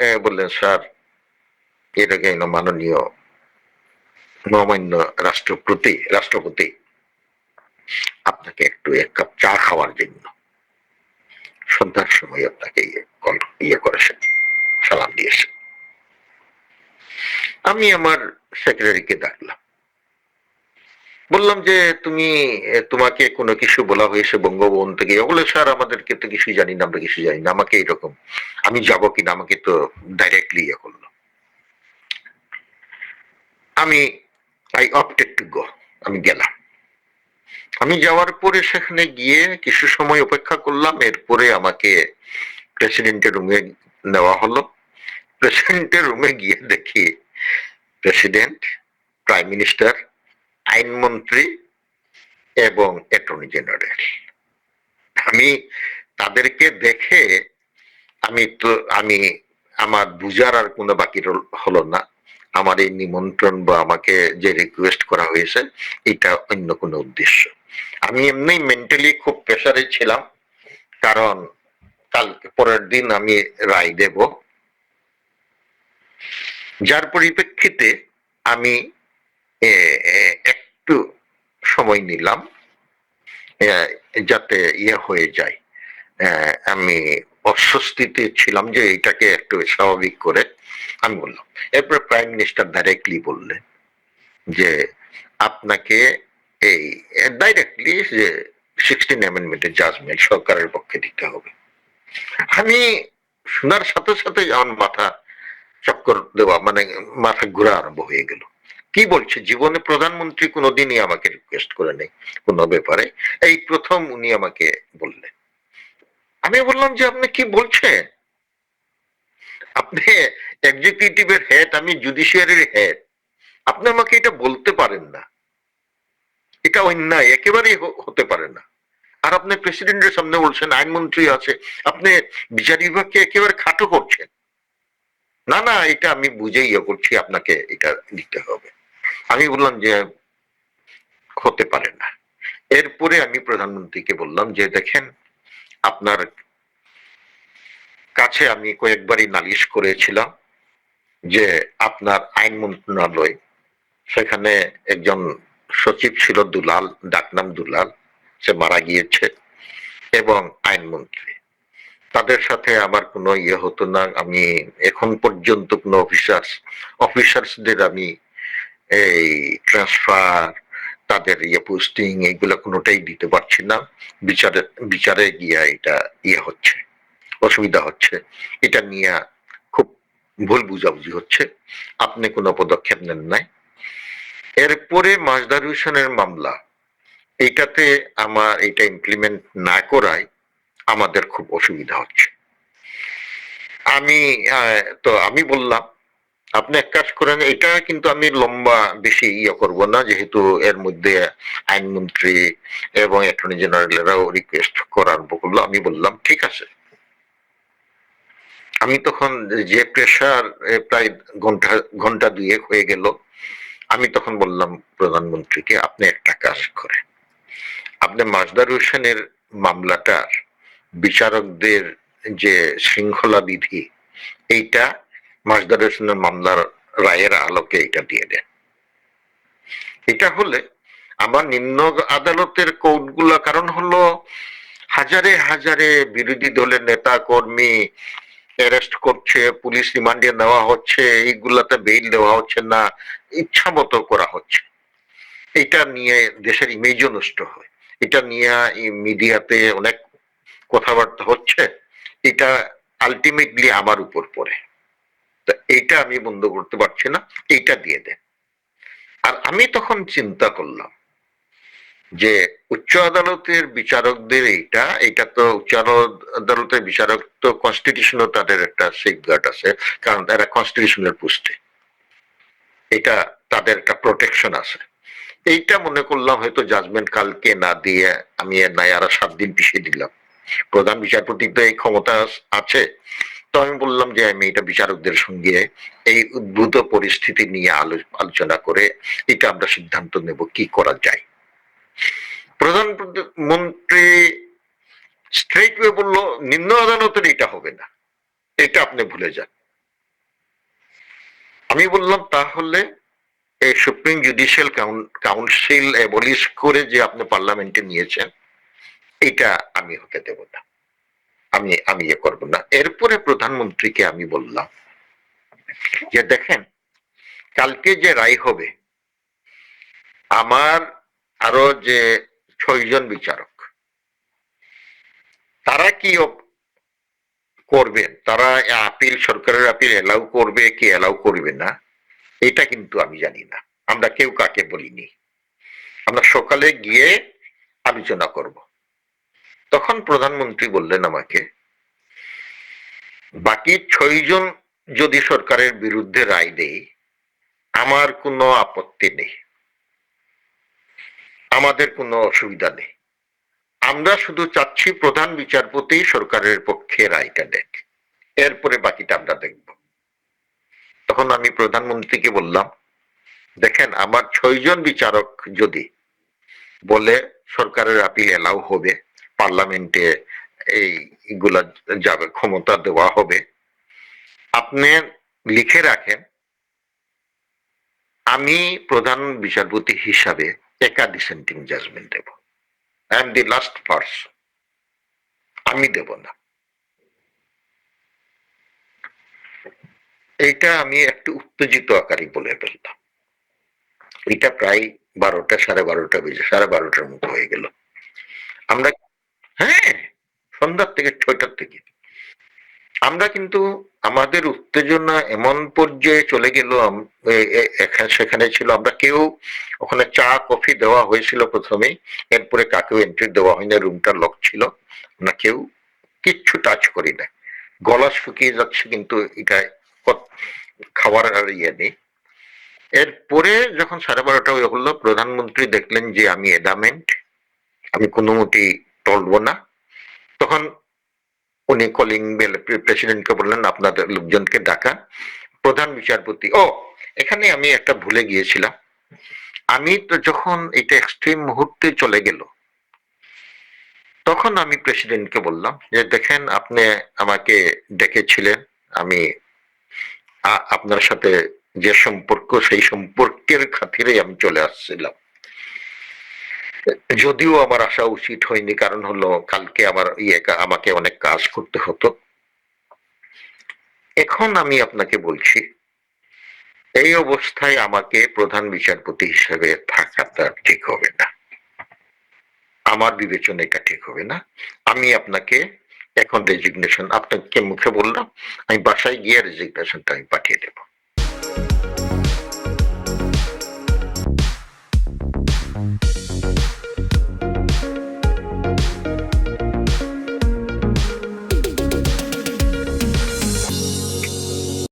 বললেন, স্যার, এটা কেন মাননীয় মহামান্য রাষ্ট্রপতি রাষ্ট্রপতি? আপনাকে একটু এক কাপ চা খাওয়ার জন্য। সন্ধ্যার সময় আপনাকে ইয়ে কল ইয়ে করেছেন, সালাম দিয়েছেন। আমি আমার সেক্রেটারিকে ডাকলাম। বললাম যে তুমি তোমাকে কোনো কিছু বলা হয়েছে বঙ্গভবন থেকে? বলে, স্যার, আমাদেরকে তো কিছু জানি না, আমরা কিছু জানি না, আমাকে এরকম, আমি যাব কিনা, আমাকে তো ডাইরেক্টলি ইয়ে করল। আমি আই অপটেড টু গো আমি গেলাম। আমি যাওয়ার পরে সেখানে গিয়ে কিছু সময় অপেক্ষা করলাম, এরপরে আমাকে প্রেসিডেন্টের রুমে নেওয়া হলো। প্রেসিডেন্টের রুমে গিয়ে দেখি প্রেসিডেন্ট প্রাইম মিনিস্টার আইনমন্ত্রী এবং অ্যাটর্নি জেনারেল। আমি তাদেরকে দেখে আমি তো, আমি, আমার বুঝার আর কোনো বাকি হলো না। আমার এই নিমন্ত্রণ বা আমাকে যে রিকোয়েস্ট করা হয়েছে, এটা অন্য কোনো উদ্দেশ্য। আমি এমনি মেন্টালি খুব প্রেসারে ছিলাম, কারণ কাল পরের দিন আমি রায় দেব। যার পরিপ্রেক্ষিতে আমি একটু সময় নিলাম যাতে ইয়ে হয়ে যায়। আমি অস্বস্তিতে ছিলাম যে এটাকে একটু স্বাভাবিক করে আমি বললাম। এরপরে প্রাইম মিনিস্টার ডাইরেক্টলি বললেন যে আপনাকে এই ডাইরেক্টলি যে সিক্সটিন অ্যামেন্ডমেন্টের জাজমেন্ট সরকারের পক্ষে দিতে হবে। আমি শোনার সাথে সাথে আমার মাথা চক্কর দেওয়া মানে মাথা ঘোরা আরম্ভ হয়ে গেল। কি বলছে? জীবনে প্রধানমন্ত্রী কোনোদিনই আমাকে রিকোয়েস্ট করে নেই, কোনো ব্যাপারে। এই প্রথম উনি আমাকে বললেন। আমি বললাম যে, আপনি কি বলছেন? আপনি এক্সিকিউটিভের হেড আমি জুডিশিয়ারির হেড আপনি আমাকে এটা বলতে পারেন না। এটা অন্যায়, একেবারেই হতে পারে না। আর আপনি প্রেসিডেন্টের সামনে বলছেন, আইনমন্ত্রী আছে, আপনি বিচার বিভাগকে একেবারে খাটো করছেন। না না, এটা আমি বুঝে ইয়ে করছি, আপনাকে এটা দিতে হবে। আমি বললাম যে হতে পারে না। এরপরে আমি প্রধানমন্ত্রীকে বললাম যে দেখেন, আপনার কাছে আমি কয়েকবারই নালিশ করেছিলাম যে আপনার আইন মন্ত্রণালয়, সেখানে একজন সচিব ছিল দুলাল, ডাকনাম দুলাল, সে মারা গিয়েছে, এবং আইনমন্ত্রী তাদের সাথে আমার কোনো ইয়ে হতো না, আমি এখন পর্যন্ত কোনো অফিসার্স, অফিসার্সদের আমি এই ট্রান্সফার তাদের ইয়ে পোস্টিং এইগুলো কোনোটাই দিতে পারছি না। বিচারে বিচারে গিয়া এটা ইয়ে হচ্ছে, অসুবিধা হচ্ছে। এটা নিয়ে খুব ভুল বুঝাবুঝি হচ্ছে। আপনি কোনো পদক্ষেপ নেন নাই। এরপরে মাজদার হোসেনের মামলা। এইটাতে আমার এটা ইমপ্লিমেন্ট না করায় আমাদের খুব অসুবিধা হচ্ছে। আমি তো আমি বললাম আপনি এক কাজ করেন, এটা কিন্তু আমি লম্বা বেশি ইয়ে করব না, যেহেতু এর মধ্যে আইনমন্ত্রী এবং অ্যাটর্নি জেনারেলেরাও রিকোয়েস্ট করার করল আমি বললাম, ঠিক আছে। আমি তখন যে প্রেশার প্রায় ঘণ্টা ঘণ্টা দুয়েক হয়ে গেল, আমি তখন বললাম প্রধানমন্ত্রীকে, আপনি একটা কাজ করেন। আপনি মাজদার হোসেনের মামলাটার বিচারকদের যে শৃঙ্খলা বিধি এইটা মাজদার হোসেনের মামলার রায়ের আলোকে এটা দিয়ে দেন। এটা হলে আমার নিম্ন আদালতের কোর্টগুলো, কারণ হলো হাজারে হাজারে বিরোধী দলের নেতা কর্মী অ্যারেস্ট করছে, পুলিশ রিমান্ডে নেওয়া হচ্ছে, এইগুলাতে বেইল দেওয়া হচ্ছে না, ইচ্ছা মতো করা হচ্ছে। এটা নিয়ে দেশের ইমেজও নষ্ট হয়। এটা নিয়ে মিডিয়াতে অনেক কথাবার্তা হচ্ছে। এটা আলটিমেটলি আমার উপর পড়ে। তা এইটা আমি বন্ধ করতে পারছি না, এইটা দিয়ে দেন আর আমি তখন চিন্তা করলাম যে উচ্চ আদালতের বিচারকদের এইটা এটা তো উচ্চ আদালতের বিচারক তো কনস্টিটিউশনও তাদের একটা সেফগার্ড আছে, কারণ তারা কনস্টিটিউশনের পুষ্টে এটা তাদের একটা প্রোটেকশন আছে। এইটা মনে করলাম হয়তো জাজমেন্ট কালকে না দিয়ে আমি নাই আরও সাত দিন পিছিয়ে দিলাম। প্রধান বিচারপতি তো এই ক্ষমতা আছে তো আমি বললাম যে, আমি এটা বিচারকদের সঙ্গে এই উদ্ভূত পরিস্থিতি নিয়ে আলোচনা করে এটা আমরা সিদ্ধান্ত নেব কি করা যায়। প্রধানমন্ত্রী স্ট্রেট ওয়ে বলল, নিম্ন আদালতের এটা হবে না। এটা আপনি ভুলে যান। আমি বললাম, তাহলে এই সুপ্রিম জুডিশিয়াল কাউন্সিল এবলিশ করে যে আপনি পার্লামেন্টে নিয়েছেন, এটা আমি হতে দেব না। আমি আমি ইয়ে করব না। এরপরে প্রধানমন্ত্রীকে আমি বললাম যে, দেখেন, কালকে যে রায় হবে, আমার আরও যে ছয়জন বিচারক, তারা কি করবেন? তারা আপিল, সরকারের আপিল এলাউ করবে কি এলাউ করবে না? এটা কিন্তু আমি জানি না। আমরা কেউ কাকে বলিনি। আমরা সকালে গিয়ে আলোচনা করব। তখন প্রধানমন্ত্রী বললেন আমাকে, বাকি ছয়জন যদি সরকারের বিরুদ্ধে রায় দেয়, আমার কোনো আপত্তি নেই। আমাদের কোনো অসুবিধা নেই। আমরা শুধু চাচ্ছি প্রধান বিচারপতি সরকারের পক্ষে রায়টা দেখ এরপরে বাকিটা আমরা দেখব। তখন আমি প্রধানমন্ত্রীকে বললাম, দেখেন, আমার ছয়জন বিচারক যদি বলে সরকারের আপিল এলাও হবে পার্লামেন্টে এই এগুলা যাবে, ক্ষমতা দেওয়া হবে। আপনি লিখে রাখেন, আমি প্রধান বিচারপতি হিসাবে একা dissenting judgement Dev. I am the last person আমি দেব না। এইটা আমি একটু উত্তেজিত আকারে বলে ফেললাম। এটা প্রায় বারোটা, সাড়ে বারোটা বেজে, সাড়ে বারোটার মতো হয়ে গেল। আমরা হ্যাঁ সন্ধ্যার থেকে, ছয়টার থেকে। আমরা কিন্তু আমাদের উত্তেজনা এমন পর্যায়ে চলে গেল সেখানে ছিল। আমরা কেউ ওখানে চা, কফি দেওয়া হয়েছিল প্রথমেই এরপরে কাকেও এন্ট্রি দেওয়া হয়নি, রুমটা লক ছিল। আমরা কেউ কিচ্ছু টাচ করি না। গলা শুকিয়ে যাচ্ছে কিন্তু এটা খাবার আর ইয়ে নেই। এরপরে যখন সাড়ে বারোটা হলো, প্রধানমন্ত্রী দেখলেন যে আমি এডামেন্ট আমি কোনো মতেই টলবো না। তখন উনি কলিং বেল প্রেসিডেন্টকে বললেন আপনাদের লোকজনকে ডাকা। প্রধান বিচারপতি, ও, এখানে আমি একটা ভুলে গিয়েছিলাম। আমি তো যখন এটা এক্সট্রিম মুহূর্তে চলে গেল, তখন আমি প্রেসিডেন্টকে বললাম যে, দেখেন, আপনি আমাকে ডেকেছিলেন। আমি আপনার সাথে যে সম্পর্ক, সেই সম্পর্কের খাতিরে আমি চলে আসছিলাম। যদিও আমার আসা উচিত হয়নি, কারণ হলো কালকে আমার ইয়ে আমাকে অনেক কাজ করতে হতো। এখন আমি আপনাকে বলছি, এই অবস্থায় আমাকে প্রধান বিচারপতি হিসেবে থাকাটা ঠিক হবে না। আমার বিবেচনা এটা ঠিক হবে না। আমি আপনাকে এখন রেজিগনেশন আপনাকে মুখে বললাম, আমি বাসায় গিয়ে রেজিগনেশনটা আমি পাঠিয়ে দেবো।